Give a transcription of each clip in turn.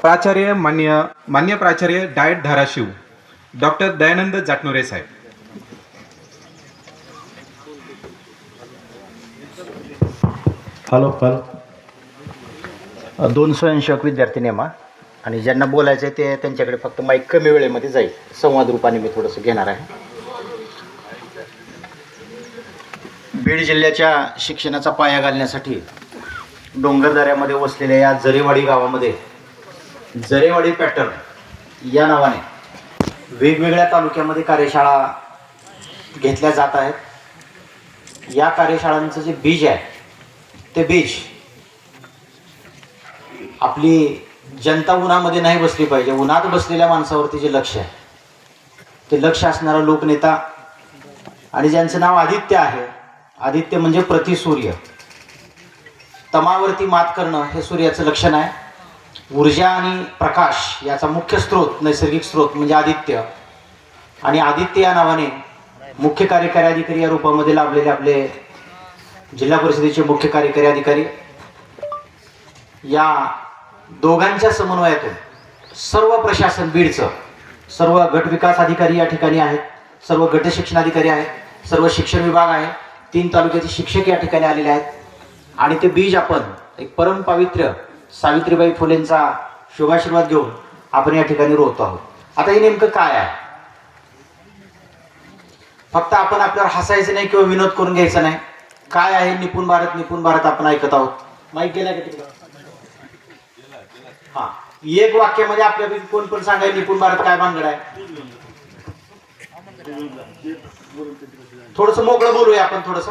प्राचार्य मान्य मान्य प्राचार्य डायट धाराशिव डॉक्टर दयानंद जाटनुरे साहेब. Hello hello. दोन स्वयंसेवक विद्यार्थी नेमा आणि ज्यांना बोलायचं आहे ते त्यांच्याकडे फक्त माईक कमी वेळेमध्ये जाईल. संवाद रूपाने मी थोडंसं घेणार आहे. बीड जिल्ह्याच्या शिक्षणाचा पाया घालण्यासाठी डोंगरदऱ्यामध्ये वसलेल्या या जरेवाडी गावामध्ये जरेवाडी पॅटर्न या नावाने वेगवेगळ्या तालुक्यामध्ये कार्यशाळा घेतल्या जात आहेत. या कार्यशाळांचं जे बीज आहे ते बीज आपली जनता उन्हामध्ये नाही बसली पाहिजे. उन्हात बसलेल्या माणसावरती जे लक्ष आहे ते लक्ष असणारा लोकनेता आणि ज्यांचं नाव आदित्य आहे आदित्य म्हणजे प्रतिसूर्य तमावरती मात करणं हे सूर्याचं लक्षण आहे. ऊर्जा आणि प्रकाश याचा मुख्य स्रोत नैसर्गिक स्रोत म्हणजे आदित्य. आणि आदित्य या नावाने मुख्य कार्यकारी अधिकारी या रूपामध्ये लाभलेले आपले जिल्हा परिषदेचे मुख्य कार्यकारी अधिकारी. या दोघांच्या समन्वयातून सर्व प्रशासन बीडचं सर्व गट विकास अधिकारी या ठिकाणी आहेत सर्व गट अधिकारी आहेत सर्व शिक्षण विभाग आहे तीन तालुक्याचे शिक्षक या ठिकाणी आलेले आहेत. आणि ते बीज आपण एक परम पावित्र्य सावित्रीबाई फुलेंचा शुभाशीर्वाद घेऊन आपण या ठिकाणी रोवतो आहोत. आता हे नेमकं काय आहे? फक्त आपण आपल्यावर हसायचं नाही किंवा विनोद करून घ्यायचा नाही. काय आहे निपुण भारत? निपुण भारत आपण ऐकत आहोत. माहीत गेला का तिकडं? हा. एक वाक्यामध्ये आपल्यापैकी कोण पण सांगाय निपुण भारत काय भानगड आहे? थोडस मोकळं बोलूया आपण थोडस.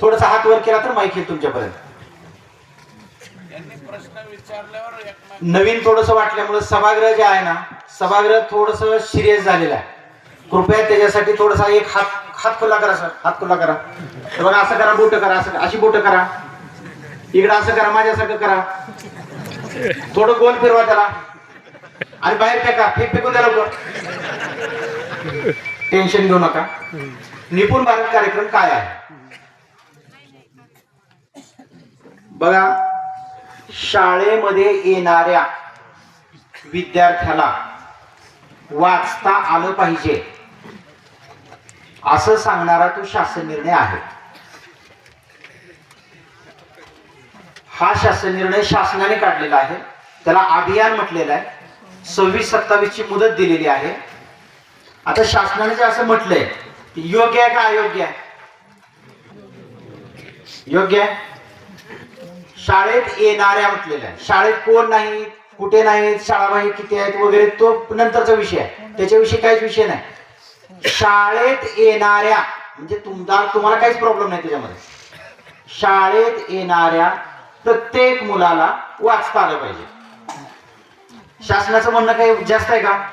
थोडस हात वर केला तर माईक येईल तुमच्यापर्यंत. नवीन थोडस वाटल्यामुळे सभागृह जे आहे ना सभागृह थोडस सिरियस झालेलं आहे. कृपया त्याच्यासाठी थोडासा एक हात हात खुला करा सर हात खुला करा. हे बघा असं करा बोट करा असं अशी बोट करा. इकडं असं करा माझ्यासारखं करा. थोडं गोल फिरवा त्याला. आणि बाहेर फेका फेक फेकून द्या लवकर. टेन्शन घेऊ नका. निपुण भारत कार्यक्रम काय आहे? बघा शाळेमध्ये येणाऱ्या विद्यार्थ्याला वाचता आलं पाहिजे. असं सांगणारा तो शासन निर्णय आहे. हा शासन निर्णय शासनाने काढलेला आहे. त्याला अभियान म्हटलेलं आहे. सव्वीस सत्तावीस ची मुदत दिलेली आहे. आता शासनाने जे असं म्हटलंय योग्य आहे का अयोग्य? आहे योग्य आहे? शाळेत येणाऱ्या म्हटलेल्या आहे. शाळेत कोण नाही कुठे नाहीत शाळाबाई किती आहेत वगैरे तो नंतरचा विषय आहे. त्याच्याविषयी काहीच विषय नाही. शाळेत येणाऱ्या म्हणजे तुमचा तुम्हाला काहीच प्रॉब्लेम नाही त्याच्यामध्ये. शाळेत येणाऱ्या प्रत्येक मुलाला वाचता आलं पाहिजे. शासनाचं म्हणणं काही जास्त आहे का?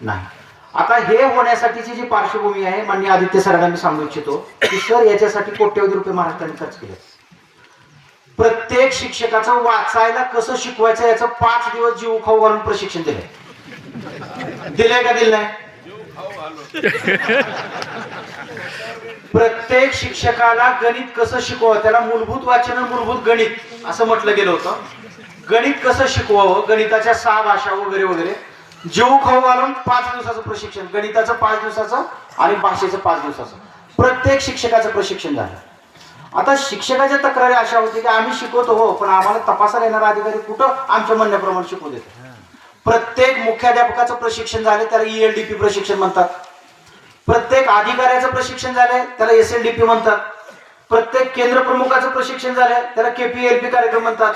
नाही. आता हे होण्यासाठीची जी पार्श्वभूमी आहे म्हणजे आदित्य सरांना मी सांगू इच्छितो की सर याच्यासाठी कोट्यवधी रुपये महाराष्ट्राने खर्च केले. प्रत्येक शिक्षकाचं वाचायला कसं शिकवायचं याचं पाच दिवस जीव खाऊ घालून प्रशिक्षण दिलंय. दिलंय का दिलं नाही? प्रत्येक शिक्षकाला गणित कसं शिकवावं त्याला मूलभूत वाचन मूलभूत गणित असं म्हटलं गेलं होतं. गणित कसं शिकवावं गणिताच्या सहा भाषा वगैरे वगैरे. जीव खाऊ घालून पाच दिवसाचं प्रशिक्षण गणिताचं पाच दिवसाचं आणि भाषेचं पाच दिवसाचं. प्रत्येक शिक्षकाचं प्रशिक्षण झालं. आता शिक्षकाच्या तक्रारी अशा होती की आम्ही शिकवतो हो पण आम्हाला तपासायला येणारा अधिकारी कुठं? आमच्या म्हणण्याप्रमाणे शिकवू देतो प्रत्येक मुख्याध्यापकाचं प्रशिक्षण झालं त्याला ईएलडीपी प्रशिक्षण म्हणतात. प्रत्येक अधिकाऱ्याचं प्रशिक्षण झालंय त्याला एस एल डी पी म्हणतात. प्रत्येक केंद्र प्रमुखाचं प्रशिक्षण झालंय त्याला केपीएलपी कार्यक्रम म्हणतात.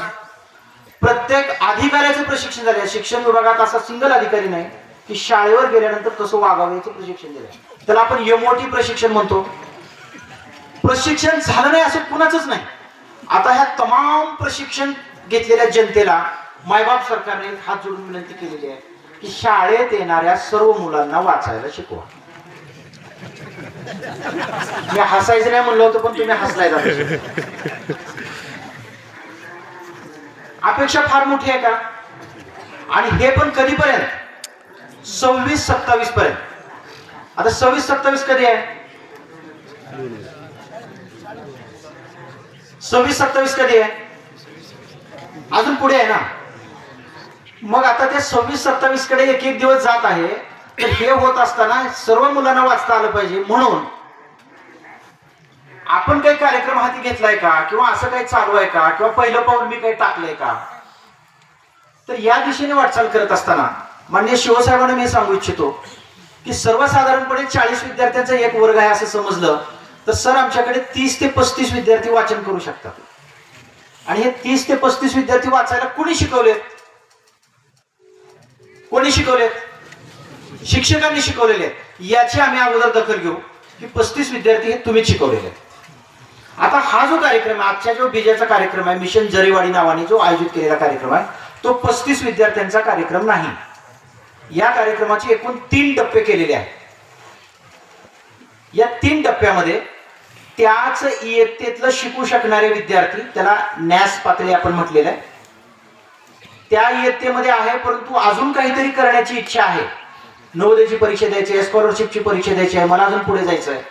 प्रत्येक अधिकाऱ्याचं प्रशिक्षण झालंय. शिक्षण विभागात असा सिंगल अधिकारी नाही की शाळेवर गेल्यानंतर कसं वागावं याचं प्रशिक्षण दिलंय. त्याला आपण यमोटी प्रशिक्षण म्हणतो. प्रशिक्षण झालं नाही असं कुणाचंच नाही. आता ह्या तमाम प्रशिक्षण घेतलेल्या जनतेला मायबाप सरकारने हात जोडून विनंती केलेली आहे की शाळेत येणाऱ्या सर्व मुलांना वाचायला शिकवा. मी हसायचं नाही म्हणलं होतं पण तुम्ही हसलाय अपेक्षा फार मोठी आहे का? आणि हे पण कधीपर्यंत? सव्वीस सत्तावीस पर्यंत. आता सव्वीस सत्तावीस कधी आहे? सव्वीस सत्तावीस कधी आहे? अजून पुढे आहे ना? मग आता ते सव्वीस सत्तावीसकडे एक एक दिवस जात आहे. तर हे होत असताना सर्व मुलांना वाचता आलं पाहिजे. म्हणून आपण काही कार्यक्रम हाती घेतलाय का? किंवा असं काही चालू आहे का? किंवा पहिलं पाऊल मी काही टाकलंय का? तर या दिशेने वाटचाल करत असताना मान्य शिवसाहेबांना मी सांगू इच्छितो की सर्वसाधारणपणे चाळीस विद्यार्थ्यांचा एक वर्ग आहे असं समजलं तर सर आमच्याकडे तीस ते पस्तीस विद्यार्थी वाचन करू शकतात. आणि हे तीस ते पस्तीस विद्यार्थी वाचायला कोणी शिकवलेत? कोणी शिकवलेत? शिक्षकांनी शिकवलेले आहेत. याची आम्ही अगोदर दखल घेऊ की पस्तीस विद्यार्थी हे तुम्हीच शिकवलेले आहेत. आता हा जो कार्यक्रम आहे आजच्या जो बीजेचा कार्यक्रम आहे मिशन जरीवाडी नावाने जो आयोजित केलेला कार्यक्रम आहे तो पस्तीस विद्यार्थ्यांचा कार्यक्रम नाही. या कार्यक्रमाचे एकूण तीन टप्पे केलेले आहेत. या तीन टप्प्यामध्ये त्याच इयत्तेतलं शिकू शकणारे विद्यार्थी त्याला न्यास पातळी आपण म्हटलेलं आहे. त्या इयत्तेमध्ये आहे परंतु अजून काहीतरी करण्याची इच्छा आहे. नवोदयची परीक्षा द्यायची आहे स्कॉलरशिपची परीक्षा द्यायची आहे मला अजून पुढे जायचं आहे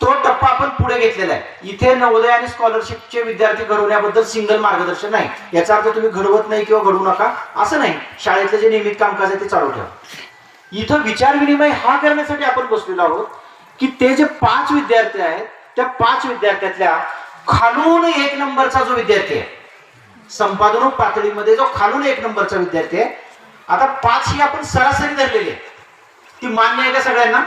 तो टप्पा आपण पुढे घेतलेला आहे. इथे नवोदय आणि स्कॉलरशिपचे विद्यार्थी घडवण्याबद्दल सिंगल मार्गदर्शन नाही. याचा अर्थ तुम्ही घडवत नाही किंवा घडवू नका असं नाही. शाळेतलं जे नियमित कामकाज आहे ते चालू ठेवा. इथं विचार विनिमय हा करण्यासाठी आपण बसलेलो आहोत की ते जे पाच विद्यार्थी आहेत त्या पाच विद्यार्थ्यातल्या खालून एक नंबरचा जो विद्यार्थी आहे संपादन पातळीमध्ये जो खालून एक नंबरचा विद्यार्थी आहे आता पाच ही आपण सरासरी धरलेली आहे. ती मान्य आहे का सगळ्यांना?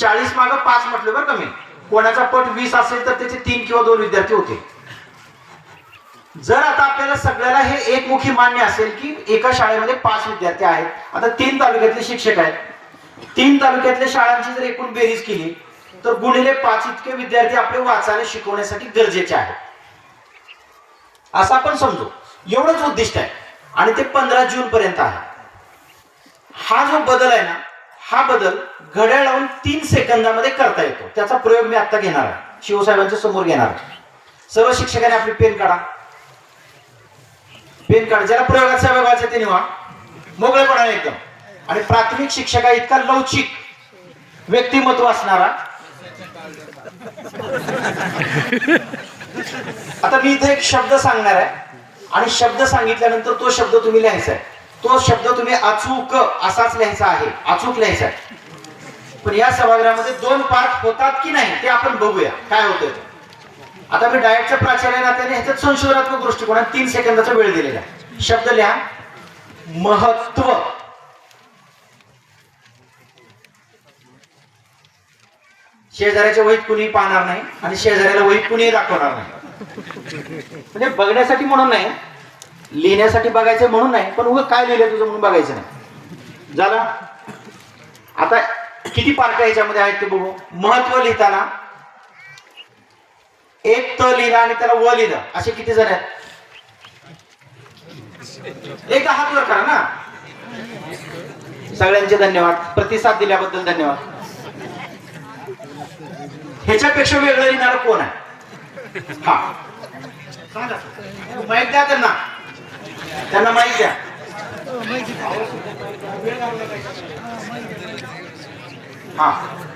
चाळीस माग पाच म्हटलं बरं का मी. कोणाचा पट वीस असेल तर त्याचे तीन किंवा दोन विद्यार्थी होते. जर आता आपल्याला सगळ्याला हे एकमुखी मान्य असेल की एका शाळेमध्ये पाच विद्यार्थी आहेत आता तीन तालुक्यातले शिक्षक आहेत. तीन तालुक्यातल्या शाळांची जर एकूण बेरीज केली तर गुणिले पाच इतके विद्यार्थी आपले वाचायला शिकवण्यासाठी गरजेचे आहेत. असं आपण समजू. एवढंच उद्दिष्ट आहे. आणि ते पंधरा जून पर्यंत आहे. हा जो बदल आहे ना हा बदल घड्याळ लावून तीन सेकंदामध्ये करता येतो. त्याचा प्रयोग मी आता घेणार आहे. शिवसाहेबांच्या समोर घेणार आहे. सर्व शिक्षकांनी आपली पेन काढा. पेन काढा. ज्याला प्रयोगात सहभाग व्हायचा ते निवा मोकळेपणाने एकदम. आणि प्राथमिक शिक्षका इतका लवचिक व्यक्तिमत्व असणारा. आता मी इथे एक शब्द सांगणार आहे. आणि शब्द सांगितल्यानंतर तो शब्द तुम्ही लिहायचा आहे. तो शब्द तुम्ही अचूक असाच लिहायचा आहे. अचूक लिहायचा आहे. पण या सभागृहामध्ये दोन पार्ट होतात की नाही ते आपण बघूया. काय होतंय? आता मी डायटच्या प्राचार्य नात्याने ह्याच्यात संशोधनात्मक दृष्टिकोनात तीन सेकंदाचा वेळ दिलेला आहे. शब्द लिहा. महत्त्व. शेजाऱ्याच्या वहीत कुणी पाहणार नाही आणि शेजाऱ्याला वहीत कुणी दाखवणार नाही. म्हणजे बघण्यासाठी म्हणून नाही लिहिण्यासाठी बघायचं म्हणून नाही पण उगं काय लिहिलं तुझं म्हणून बघायचं नाही. झालं? आता किती पार्ट याच्यामध्ये आहेत ते बघू. महत्त्व लिहिताना एक त लिहिला आणि त्याला व लिहिलं असे किती जण आहेत? एक हात वर करा ना. सगळ्यांचे धन्यवाद. प्रतिसाद दिल्याबद्दल धन्यवाद. ह्याच्यापेक्षा वेगळं लिहिणार कोण आहे? हा. सांगा. माईक द्या त्यांना त्यांना माईक द्या. हा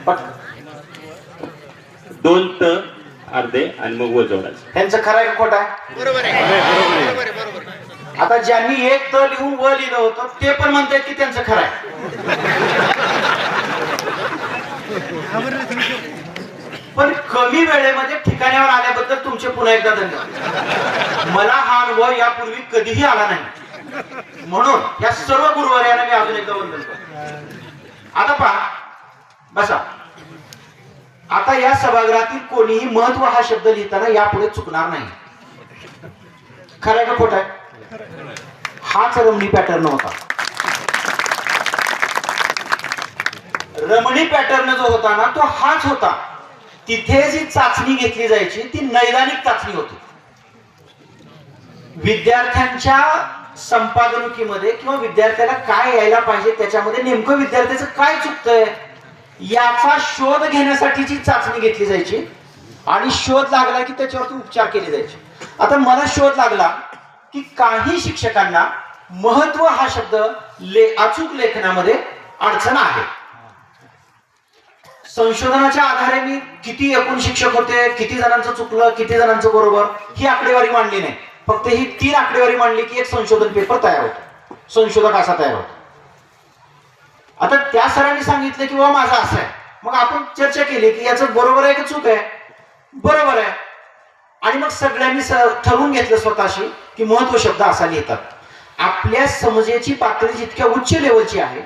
पट. दोन त अर्धे आणि मग जोडायचं. त्यांचं खरं आहे का खोटं आहे? आता ज्यांनी एक त लिहून व लिहिलं होतं ते पण म्हणतात की त्यांचं खरं आहे. पण कमी वेळेमध्ये ठिकाण्यावर आल्याबद्दल तुमचे पुन्हा एकदा धन्यवाद. मला हा अनुभव यापूर्वी कधीही आला नाही. म्हणून या सर्व गुरुवार्यांना मी अजून एकदा वंदन करतो. आता पहा. बसा. आता या सभागृहातील कोणीही महत्त्व हा शब्द लिहिताना यापुढे चुकणार नाही. खरं का खोट आहे? हाच रमणी पॅटर्न होता रमणी पॅटर्न जो होता ना तो हाच होता. तिथे जी चाचणी घेतली जायची ती नैदानिक चाचणी होती. विद्यार्थ्यांच्या संपादनुकीमध्ये किंवा विद्यार्थ्याला काय यायला पाहिजे त्याच्यामध्ये नेमकं विद्यार्थ्याचं काय चुकतंय याचा शोध घेण्यासाठीची चाचणी घेतली जायची आणि शोध लागला की त्याच्यावरती उपचार केले जायचे. आता मला शोध लागला की काही शिक्षकांना महत्त्व हा शब्द ले अचूक लेखनामध्ये अडचण आहे. संशोधनाच्या आधारे मी किती एकूण शिक्षक होते किती जणांचं चुकलं किती जणांचं बरोबर ही आकडेवारी मांडली नाही. फक्त ही तीन आकडेवारी मांडली की एक संशोधन पेपर तयार होतो. संशोधक असा तयार होतो. आता त्या सरांनी सांगितलं की बाबा माझं असं आहे. मग आपण चर्चा केली की याचं बरोबर आहे की चूक आहे? बरोबर आहे. आणि मग सगळ्यांनी ठरवून घेतलं स्वतःशी की महत्त्व शब्द असा लिहितात. आपल्या समजेची पातळी जितक्या उच्च लेवलची आहे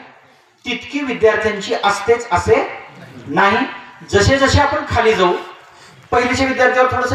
तितकी विद्यार्थ्यांची असतेच असे नाही जसे जसे आपण खाली जाऊ पहिलीच्या विद्यार्थ्यावर थोडस